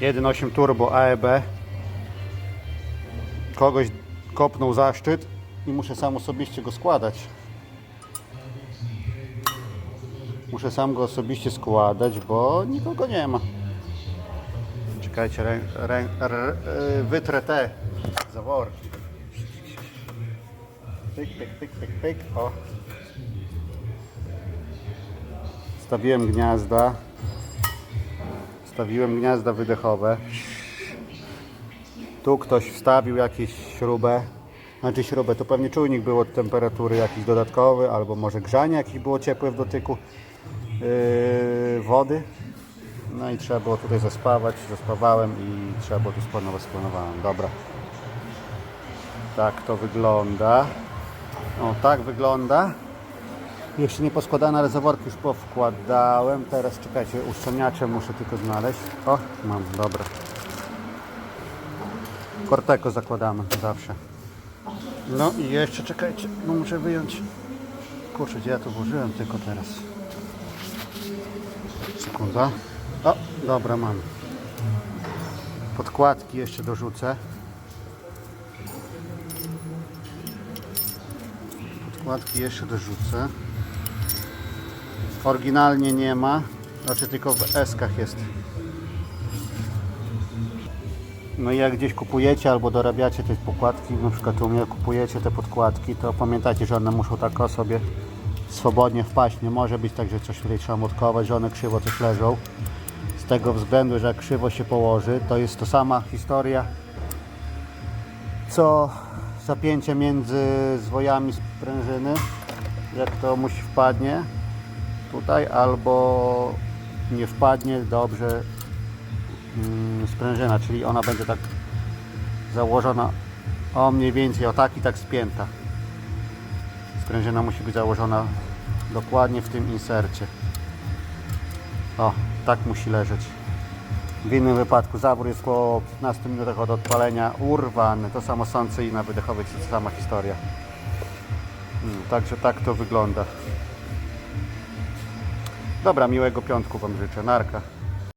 1.8 turbo AEB. Kogoś kopnął zaszczyt i muszę sam osobiście go składać. Muszę sam go osobiście składać, bo nikogo nie ma. Czekajcie, rę, rę, y, wytrę te zaworki. Pyk, pyk, pyk, pyk, pyk. O. Stawiłem gniazda. Stawiłem gniazda wydechowe. Tu ktoś wstawił jakieś śrubę. Znaczy śrubę, to pewnie czujnik był od temperatury jakiś dodatkowy, albo może grzanie jakieś było ciepłe w dotyku yy, wody. No i trzeba było tutaj zaspawać, zaspawałem i trzeba było tu spanować, splanowałem. Dobra. Tak to wygląda. O, tak wygląda. Jeszcze nie poskładane, ale zaworki już powkładałem. Teraz czekajcie, uszczelniacze muszę tylko znaleźć. O, mam, dobra. Corteco zakładamy zawsze. No i jeszcze czekajcie, bo muszę wyjąć. Kurczę, ja to włożyłem tylko teraz. Sekunda. O, dobra, mam. Podkładki jeszcze dorzucę. Podkładki jeszcze dorzucę. Oryginalnie nie ma, znaczy tylko w eskach jest. No i jak gdzieś kupujecie albo dorabiacie te podkładki, na przykład u mnie kupujecie te podkładki, to pamiętajcie, że one muszą tak sobie swobodnie wpaść. Nie może być tak, że coś tutaj trzeba motkować, że one krzywo coś leżą. Z tego względu, że jak krzywo się położy, to jest to sama historia, co zapięcie między zwojami sprężyny, jak to musi wpadnie tutaj, albo nie wpadnie dobrze mm, sprężyna, czyli ona będzie tak założona o mniej więcej o tak i tak spięta. Sprężyna musi być założona dokładnie w tym insercie. O, tak musi leżeć. W innym wypadku zawór jest po 15 minutach od odpalenia urwany. To samo sący i na wydechowych sama historia. Mm, Także tak to wygląda. Dobra, miłego piątku Wam życzę. Narka.